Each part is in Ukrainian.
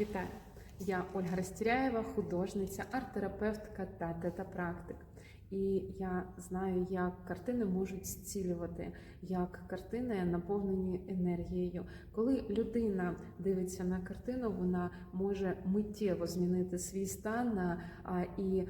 Вітаю! Я Ольга Растіряєва, художниця, арт-терапевтка та тета-практик. І я знаю, як картини можуть зцілювати, як картини наповнені енергією. Коли людина дивиться на картину, вона може миттєво змінити свій стан і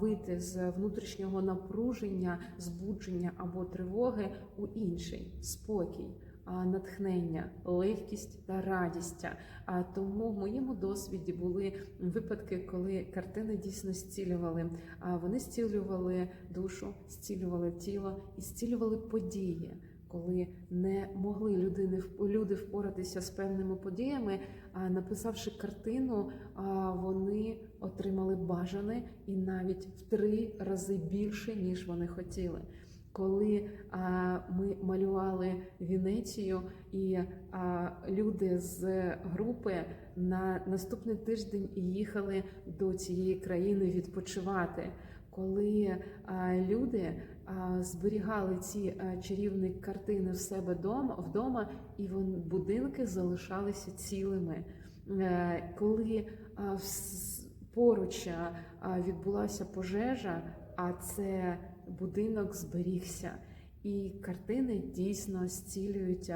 вийти з внутрішнього напруження, збудження або тривоги у інший спокій натхнення, легкість та радість. А тому в моєму досвіді були випадки, коли картини дійсно зцілювали. А вони зцілювали душу, зцілювали тіло і зцілювали події. Коли не могли людини люди впоратися з певними подіями, а написавши картину, вони отримали бажане і навіть в три рази більше, ніж вони хотіли коли ми малювали Венецію, і люди з групи на наступний тиждень їхали до цієї країни відпочивати. Коли люди зберігали ці чарівні картини в себе дома, вдома, і будинки залишалися цілими. Е, коли поруч відбулася пожежа, а це будинок зберігся. І картини дійсно зцілюють